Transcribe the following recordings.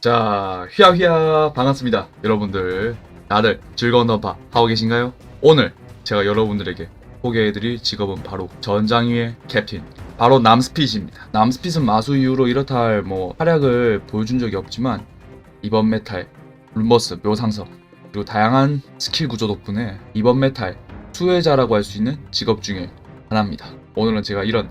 자, 휘하휘하 반갑습니다. 여러분들, 다들 즐거운 던파 하고 계신가요? 오늘 제가 여러분들에게 소개해드릴 직업은 바로 전장위의 캡틴, 바로 남스핏입니다. 남스핏은 마수 이후로 이렇다 할 뭐 활약을 보여준 적이 없지만 이번 메탈, 룸버스, 묘상석 그리고 다양한 스킬 구조 덕분에 이번 메탈 수혜자라고 할 수 있는 직업 중에 하나입니다. 오늘은 제가 이런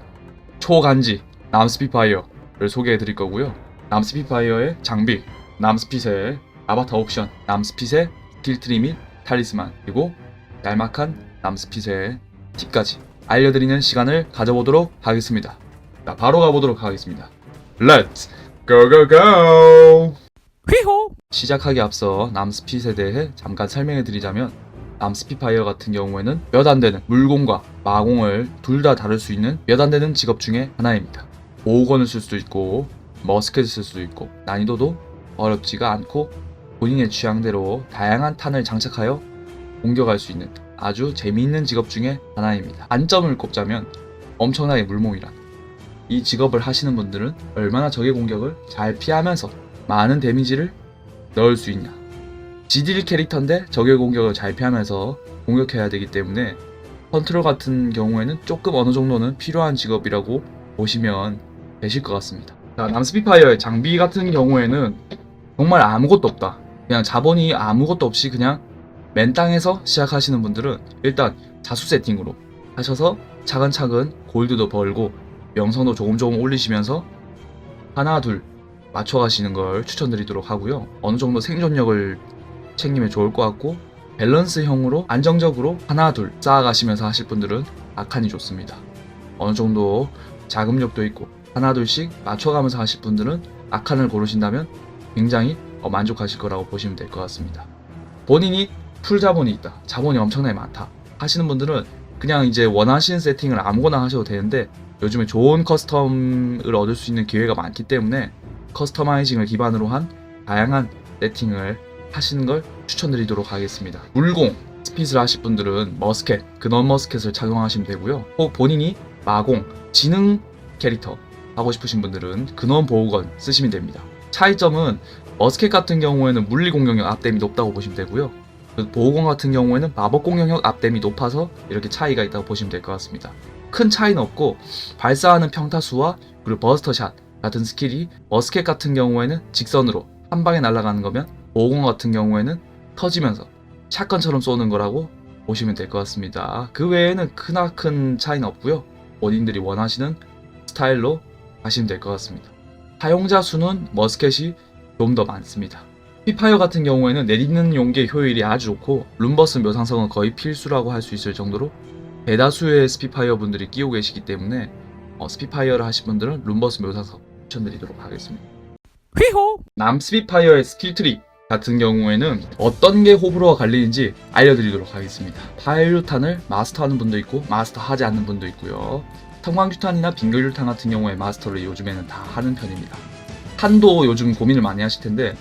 초간지 남스핏 파이어를 소개해드릴 거고요. 남스핏파이어의 장비, 남스핏의 아바타 옵션, 남스핏의 스킬트리 및 탈리스만, 그리고 얄막한 남스핏의 팁까지 알려드리는 시간을 가져보도록 하겠습니다. 자, 바로 가보도록 하겠습니다. Let's go go go! 휘호 시작하기 앞서 남스핏에 대해 잠깐 설명해 드리자면 남스핏파이어 같은 경우에는 몇 안 되는 물공과 마공을 둘 다 다룰 수 있는 몇 안 되는 직업 중에 하나입니다. 보호건을 쓸 수도 있고 머스켓을 쓸 수도 있고 난이도도 어렵지가 않고 본인의 취향대로 다양한 탄을 장착하여 공격할 수 있는 아주 재미있는 직업 중에 하나입니다. 단점을 꼽자면 엄청나게 물몸이라 이 직업을 하시는 분들은 얼마나 적의 공격을 잘 피하면서 많은 데미지를 넣을 수 있냐. 지딜 캐릭터인데 적의 공격을 잘 피하면서 공격해야 되기 때문에 컨트롤 같은 경우에는 조금 어느 정도는 필요한 직업이라고 보시면 되실 것 같습니다. 자, 남스피파이어의 장비 같은 경우에는 정말 아무것도 없다. 그냥 자본이 아무것도 없이 그냥 맨 땅에서 시작하시는 분들은 일단 자수 세팅으로 하셔서 차근차근 골드도 벌고 명성도 조금 조금 올리시면서 하나 둘 맞춰가시는 걸 추천드리도록 하고요. 어느 정도 생존력을 챙기면 좋을 것 같고 밸런스형으로 안정적으로 하나 둘 쌓아가시면서 하실 분들은 아칸이 좋습니다. 어느 정도 자금력도 있고 하나 둘씩 맞춰가면서 하실 분들은 아칸을 고르신다면 굉장히 어, 만족하실 거라고 보시면 될 것 같습니다. 본인이 풀 자본이 있다. 자본이 엄청나게 많다. 하시는 분들은 그냥 이제 원하시는 세팅을 아무거나 하셔도 되는데 요즘에 좋은 커스텀을 얻을 수 있는 기회가 많기 때문에 커스터마이징을 기반으로 한 다양한 세팅을 하시는 걸 추천드리도록 하겠습니다. 물공, 스핏을 하실 분들은 머스켓, 근원 머스켓을 착용하시면 되고요. 혹 본인이 마공, 지능 캐릭터 하고 싶으신 분들은 근원 보호건 쓰시면 됩니다. 차이점은 머스켓 같은 경우에는 물리 공격력 앞댐이 높다고 보시면 되고요. 그 보호건 같은 경우에는 마법 공격력 앞댐이 높아서 이렇게 차이가 있다고 보시면 될 것 같습니다. 큰 차이는 없고 발사하는 평타수와 그리고 버스터샷 같은 스킬이 머스켓 같은 경우에는 직선으로 한 방에 날아가는 거면 보호건 같은 경우에는 터지면서 샷건처럼 쏘는 거라고 보시면 될 것 같습니다. 그 외에는 크나큰 차이는 없고요. 본인들이 원하시는 스타일로 하시면 될 것 같습니다. 사용자 수는 머스켓이 좀 더 많습니다. 피파이어 같은 경우에는 내딛는 용기의 효율이 아주 좋고 룸버스 묘상성은 거의 필수라고 할 수 있을 정도로 대다수의 스피파이어 분들이 끼고 계시기 때문에 어, 스피파이어를 하신 분들은 룸버스 묘상성 추천드리도록 하겠습니다. 휘호 남스피파이어의 스킬트리 같은 경우에는 어떤 게 호불호가 갈리는지 알려드리도록 하겠습니다. 파일류탄을 마스터하는 분도 있고 마스터하지 않는 분도 있고요. 성광규탄이나 빙결유탄 같은 경우에 마스터를 요즘에는 다 하는 편입니다. 탄도 요즘 고민을 많이 하실 텐데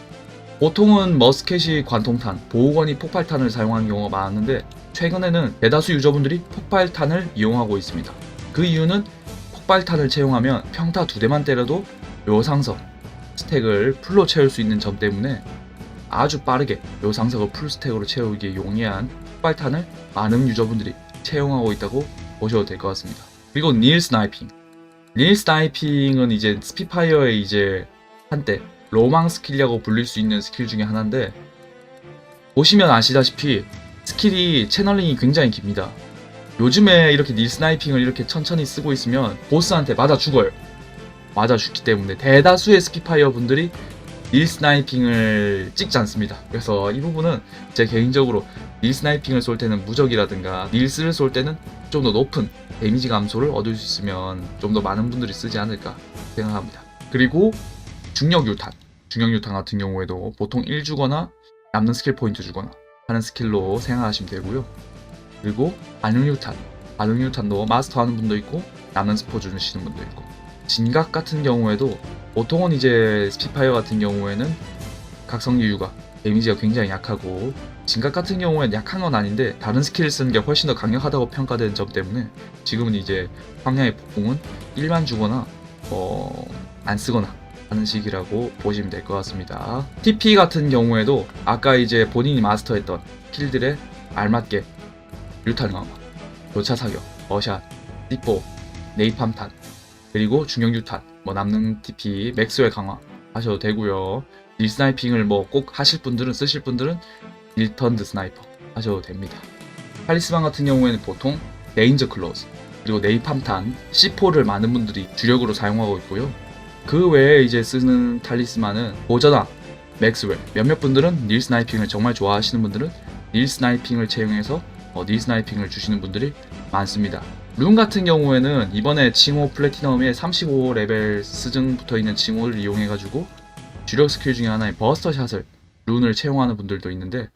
보통은 머스켓이 관통탄, 보호건이 폭발탄을 사용하는 경우가 많았는데 최근에는 대다수 유저분들이 폭발탄을 이용하고 있습니다. 그 이유는 폭발탄을 채용하면 평타 두 대만 때려도 묘상석, 스택을 풀로 채울 수 있는 점 때문에 아주 빠르게 묘상석을 풀 스택으로 채우기에 용이한 폭발탄을 많은 유저분들이 채용하고 있다고 보셔도 될 것 같습니다. 그리고 닐 스나이핑. 닐 스나이핑은 이제 스피파이어의 이제 한때 로망 스킬이라고 불릴 수 있는 스킬 중에 하나인데 보시면 아시다시피 스킬이 채널링이 굉장히 깁니다. 요즘에 이렇게 닐 스나이핑을 이렇게 천천히 쓰고 있으면 보스한테 맞아 죽어요. 맞아 죽기 때문에 대다수의 스피파이어 분들이 닐 스나이핑을 찍지 않습니다. 그래서 이 부분은 제 개인적으로 닐 스나이핑을 쏠 때는 무적이라든가 닐스를 쏠 때는 좀 더 높은 데미지 감소를 얻을 수 있으면 좀 더 많은 분들이 쓰지 않을까 생각합니다. 그리고 중력 유탄. 중력 유탄 같은 경우에도 보통 1 주거나 남는 스킬 포인트 주거나 하는 스킬로 생각하시면 되고요. 그리고 반응 유탄. 반응 유탄도 마스터하는 분도 있고 남는 스포 주시는 분도 있고 진각 같은 경우에도 보통은 이제 스피파이어 같은 경우에는 각성 유유가 데미지가 굉장히 약하고 진각 같은 경우에는 약한 건 아닌데 다른 스킬을 쓰는 게 훨씬 더 강력하다고 평가되는 점 때문에 지금은 이제 황야의 폭풍은 1만 주거나 어, 안 쓰거나 하는 식이라고 보시면 될 것 같습니다. TP 같은 경우에도 아까 이제 본인이 마스터했던 스킬들에 알맞게 류탄 강화, 교차 사격, 어샷, C4, 네이팜탄, 그리고 중형 유탄, 뭐 남는 TP, 맥스웰 강화 하셔도 되고요. 일 스나이핑을 뭐 꼭 하실 분들은 쓰실 분들은 일턴드 스나이퍼 하셔도 됩니다. 칼리스만 같은 경우에는 보통 레인저 클로즈 그리고 네이팜탄 C4를 많은 분들이 주력으로 사용하고 있고요. 그 외에 이제 쓰는 탈리스만은 보저나 맥스웰 몇몇 분들은 닐 스나이핑을 정말 좋아하시는 분들은 닐 스나이핑을 채용해서 어, 닐 스나이핑을 주시는 분들이 많습니다. 룬 같은 경우에는 이번에 칭호 플래티넘에 35레벨 스증 붙어 있는 칭호를 이용해가지고 주력 스킬 중에 하나인 버스터 샷을 룬을 채용하는 분들도 있는데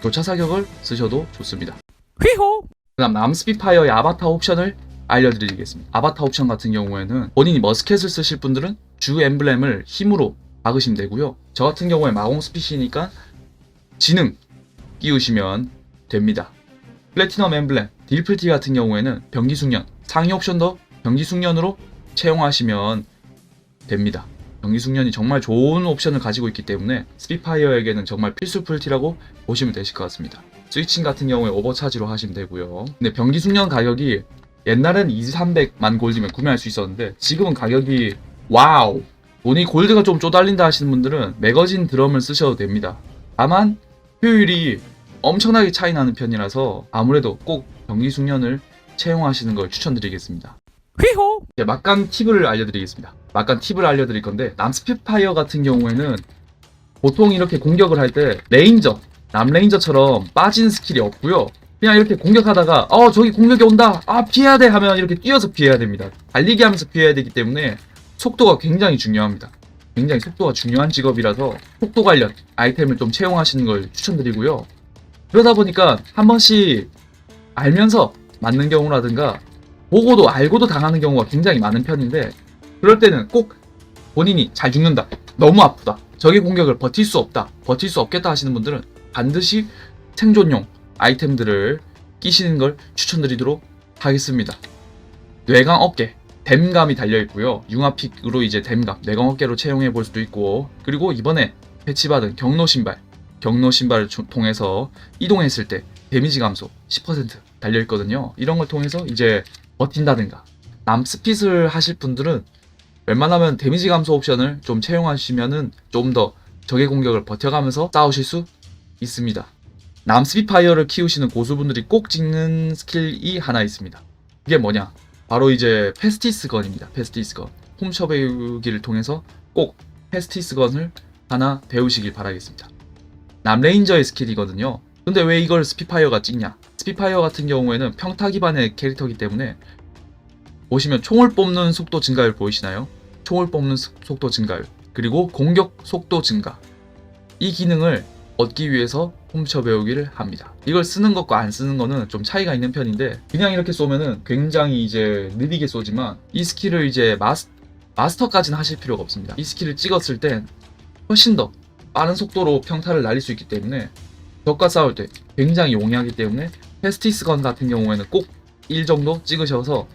교차 사격을 쓰셔도 좋습니다. 휘호 그다음 남스피파이어의 아바타 옵션을 알려드리겠습니다. 아바타 옵션 같은 경우에는 본인이 머스켓을 쓰실 분들은 주 엠블렘을 힘으로 박으시면 되고요. 저 같은 경우에 마공 스피시니까 지능 끼우시면 됩니다. 플래티넘 엠블렘, 딜플티 같은 경우에는 병기 숙련, 상위 옵션도 병기 숙련으로 채용하시면 됩니다. 병기 숙련이 정말 좋은 옵션을 가지고 있기 때문에 스피파이어에게는 정말 필수 풀티라고 보시면 되실 것 같습니다. 스위칭 같은 경우에 오버차지로 하시면 되고요. 근데 병기 숙련 가격이 옛날엔 2, 300만 골드면 구매할 수 있었는데 지금은 가격이 와우! 돈이 골드가 좀 쪼달린다 하시는 분들은 매거진 드럼을 쓰셔도 됩니다. 다만 효율이 엄청나게 차이 나는 편이라서 아무래도 꼭 병기 숙련을 채용하시는 걸 추천드리겠습니다. 휘호 이제 막간 팁을 알려드리겠습니다. 막간 팁을 알려드릴 건데 남스피파이어 같은 경우에는 보통 이렇게 공격을 할 때 레인저, 남레인저처럼 빠진 스킬이 없고요. 그냥 이렇게 공격하다가 어 저기 공격이 온다 아 피해야 돼 하면 이렇게 뛰어서 피해야 됩니다. 달리기 하면서 피해야 되기 때문에 속도가 굉장히 중요합니다. 굉장히 속도가 중요한 직업이라서 속도 관련 아이템을 좀 채용하시는 걸 추천드리고요. 그러다 보니까 한 번씩 알면서 맞는 경우라든가 보고도 알고도 당하는 경우가 굉장히 많은 편인데 그럴 때는 꼭 본인이 잘 죽는다. 너무 아프다. 적의 공격을 버틸 수 없다. 버틸 수 없겠다 하시는 분들은 반드시 생존용 아이템들을 끼시는 걸 추천드리도록 하겠습니다. 뇌강 어깨 댐감이 달려있고요. 융합픽으로 이제 댐감 뇌강 어깨로 채용해 볼 수도 있고 그리고 이번에 패치받은 경로 신발 경로 신발을 주- 통해서 이동했을 때 데미지 감소 10% 달려있거든요. 이런 걸 통해서 이제 버틴다든가 남스핏을 하실 분들은 웬만하면 데미지 감소 옵션을 좀 채용하시면은 좀 더 적의 공격을 버텨가면서 싸우실 수 있습니다. 남스핏 파이어를 키우시는 고수분들이 꼭 찍는 스킬이 하나 있습니다. 그게 뭐냐? 바로 이제 페스티스 건입니다. 페스티스 건. 홈셔 배우기를 통해서 꼭 페스티스 건을 하나 배우시길 바라겠습니다. 남레인저의 스킬이거든요. 근데 왜 이걸 스피파이어가 찍냐? 스피파이어 같은 경우에는 평타 기반의 캐릭터이기 때문에 보시면 총을 뽑는 속도 증가율 보이시나요? 총을 뽑는 스- 속도 증가율 그리고 공격 속도 증가 이 기능을 얻기 위해서 홈처 배우기를 합니다. 이걸 쓰는 것과 안 쓰는 거는 좀 차이가 있는 편인데 그냥 이렇게 쏘면은 굉장히 이제 느리게 쏘지만 이 스킬을 이제 마스, 마스터까지는 하실 필요가 없습니다. 이 스킬을 찍었을 땐 훨씬 더 빠른 속도로 평타를 날릴 수 있기 때문에 적과 싸울 때 굉장히 용이하기 때문에 페스티스 건 같은 경우에는 꼭 1 정도 찍으셔서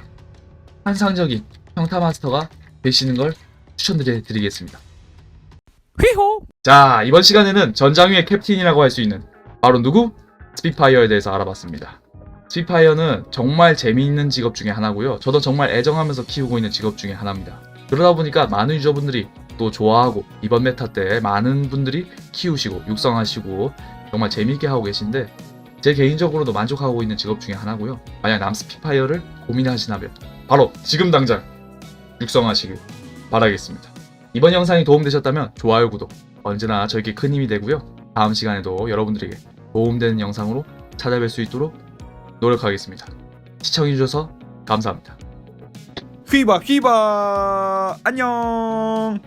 환상적인 평타 마스터가 되시는 걸 추천드리겠습니다. 휘호 자, 이번 시간에는 전장위의 캡틴이라고 할 수 있는 바로 누구? 스피파이어에 대해서 알아봤습니다. 스피파이어는 정말 재미있는 직업 중에 하나고요. 저도 정말 애정하면서 키우고 있는 직업 중에 하나입니다. 그러다 보니까 많은 유저분들이 또 좋아하고 이번 메타 때 많은 분들이 키우시고 육성하시고 정말 재미있게 하고 계신데 제 개인적으로도 만족하고 있는 직업 중에 하나고요. 만약 남스피파이어를 고민하시나면 바로 지금 당장 육성하시길 바라겠습니다. 이번 영상이 도움되셨다면 좋아요, 구독 언제나 저에게 큰 힘이 되고요. 다음 시간에도 여러분들에게 도움되는 영상으로 찾아뵐 수 있도록 노력하겠습니다. 시청해주셔서 감사합니다. 휘바 휘바 안녕